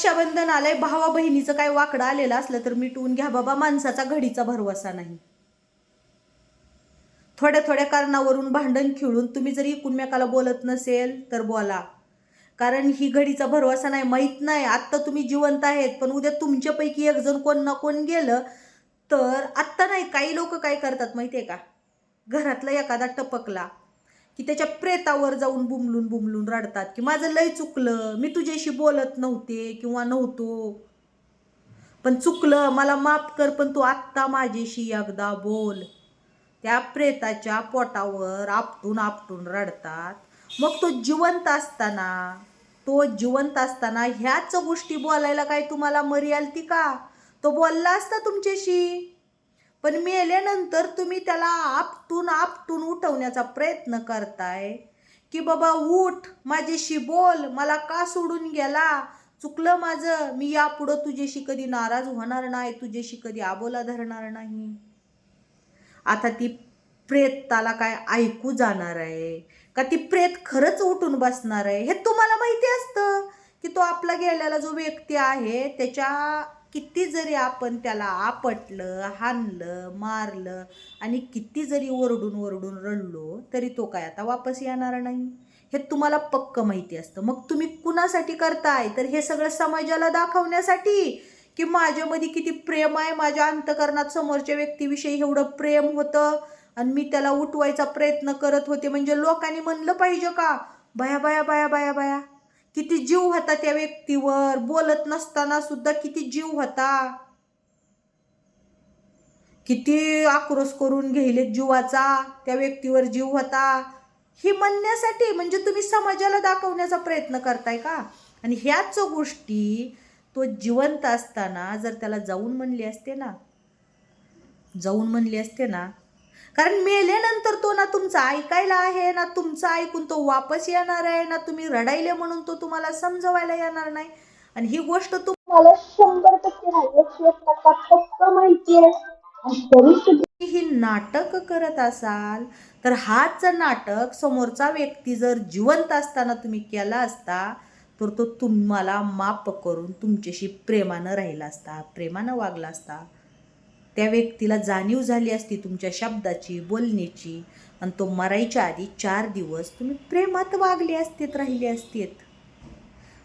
रक्षाबंधन आलंय भावा बहिणीचं काय वाकडं आलेलं असलं तर मिटवून घ्या बाबा माणसाचा घडीचा भरवसा नाही. थोड्या थोड्या कारणावरून भांडण खिळून तुम्ही जरी एकूणमेकाला बोलत नसेल तर बोला. कारण ही घडीचा भरवसा नाही माहीत नाही. आत्ता तुम्ही जिवंत आहेत पण उद्या तुमच्यापैकी एक जण कोण ना कोण गेलं तर आत्ता नाही काही लोक काय करतात माहिती आहे का? घरातला एखादा टपकला. की त्याच्या प्रेतावर जाऊन बुमलून बुमलून रडतात की माझं लय चुकलं मी तुझ्याशी बोलत नव्हते किंवा नव्हतो. पण चुकलं मला माफ कर पण तू आत्ता माझ्याशी एकदा बोल. त्या प्रेताच्या पोटावर आपटून आपटून रडतात. मग तो जिवंत असताना तो जिवंत असताना ह्याच गोष्टी बोलायला काय तुम्हाला मरी आलती का? तो बोलला असता तुमच्याशी? पण मेल्यानंतर तुम्ही त्याला आपटून आपटून उठवण्याचा प्रयत्न करताय. की बाबा उठ माझ्याशी बोल मला का सोडून गेला? चुकलं माझं. मी यापुढं तुझ्याशी कधी नाराज होणार नाही तुझ्याशी कधी आबोला धरणार नाही. आता ती प्रेत त्याला काय ऐकू जाणार आहे? का ती प्रेत खरंच उठून बसणार आहे? हे तुम्हाला माहिती असतं की तो आपला गेलेला जो व्यक्ती आहे त्याच्या किती जरी आपण त्याला आपटलं हाणलं मारलं आणि किती जरी ओरडून ओरडून रडलो तरी तो काय आता वापस येणार नाही? हे तुम्हाला पक्क माहिती असतं. मग तुम्ही कुणासाठी करताय? तर हे सगळं समाजाला दाखवण्यासाठी? की माझ्यामध्ये किती प्रेम आहे? माझ्या अंतकरणात समोरच्या व्यक्तीविषयी एवढं प्रेम होतं? आणि मी त्याला उठवायचा प्रयत्न करत होते. म्हणजे लोकांनी म्हणलं पाहिजे का? बाया बाया बाया बाया बाया. किती जीव होता त्या व्यक्तीवर? बोलत नसताना सुद्धा किती जीव होता? किती आक्रोश करून घेईलेत जीवाचा? त्या व्यक्तीवर जीव होता? हे म्हणण्यासाठी म्हणजे तुम्ही समाजाला दाखवण्याचा प्रयत्न करताय का? आणि ह्याच गोष्टी तो जिवंत असताना जर त्याला जाऊन म्हणली असते ना जाऊन म्हणली असते ना कारण मेल्यानंतर तो ना तुमचा ऐकायला आहे ना तुमचं ऐकून तो वापस येणार आहे ना तुम्ही रडायले म्हणून तो तुम्हाला समजवायला येणार नाही. आणि ही गोष्ट मला शंभर टक्के माहिती आहे. ही नाटक करत असाल तर हाच नाटक समोरचा व्यक्ती जर जिवंत असताना तुम्ही केला असता तर तो तुम्हाला माफ करून तुमच्याशी प्रेमानं राहिला असता प्रेमानं वागला असता. त्या व्यक्तीला जाणीव झाली असती तुमच्या शब्दाची बोलण्याची आणि तो मरायच्या आधी चार दिवस तुम्ही प्रेमात वागले असतेत राहिले असतेत.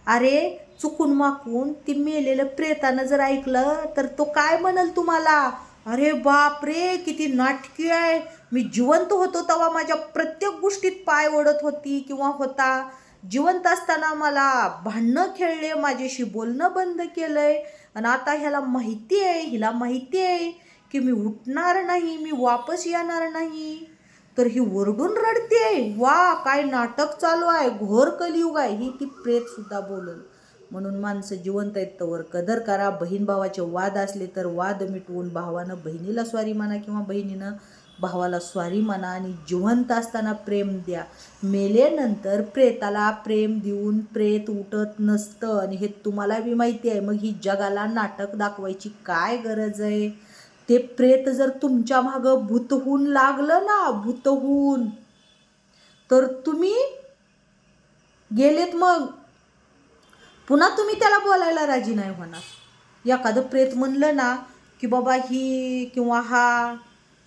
अरे चुकून माकून ती मेलेलं प्रेतानं जर ऐकलं तर तो काय म्हणल तुम्हाला? अरे बाप रे किती नाटकी आहे. मी जिवंत होतो तेव्हा माझ्या प्रत्येक गोष्टीत पाय ओढत होती किंवा होता. जिवंत असताना मला भांडणं खेळले माझ्याशी बोलणं बंद केलं आहे आणि आता ह्याला माहिती आहे हिला माहिती आहे की मी उठणार नाही मी वापस येणार नाही. तर ही ओरडून रडते. वा काय नाटक चालू आहे. घोर कलियुग आहे. ही ती प्रेतसुद्धा बोलल. म्हणून माणसं जिवंत आहेत तवर. कदर करा. बहीण भावाचे वाद असले तर वाद मिटवून भावानं बहिणीला स्वारी म्हणा किंवा बहिणीनं भावाला स्वारी म्हणा आणि जिवंत असताना प्रेम द्या. मेल्यानंतर प्रेताला प्रेम देऊन प्रेत उठत नसतं आणि हे तुम्हाला बी माहिती आहे मग ही जगाला नाटक दाखवायची काय गरज आहे? ते प्रेत जर तुमच्या मागं भूतहून लागलं ना भूतहून तर तुम्ही गेलेत मग. पुन्हा तुम्ही त्याला बोलायला राजी नाही होणार. एखादं प्रेत म्हणलं ना की बाबा ही किंवा हा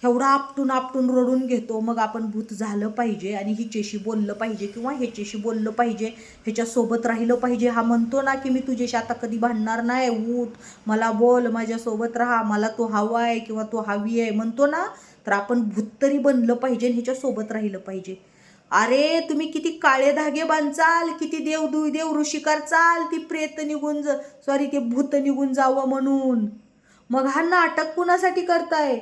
एवढा आपटून आपटून रडून घेतो. मग आपण भूत झालं पाहिजे आणि हिच्याशी बोललं पाहिजे किंवा ह्याच्याशी बोललं पाहिजे ह्याच्यासोबत राहिलं पाहिजे. हा म्हणतो ना की मी तुझ्याशी आता कधी भांडणार नाही उठ. मला बोल माझ्यासोबत राहा. मला तो हवा आहे किंवा तो हवी आहे. म्हणतो ना तर आपण भूत तरी बनलं पाहिजे आणि ह्याच्यासोबत राहिलं पाहिजे. अरे तुम्ही किती काळे धागे बांधचाल किती देव देव ऋषी करचाल ती प्रेत निघून ज सॉरी ते भूत निघून जावं म्हणून. मग हा नाटक कुणासाठी करताय?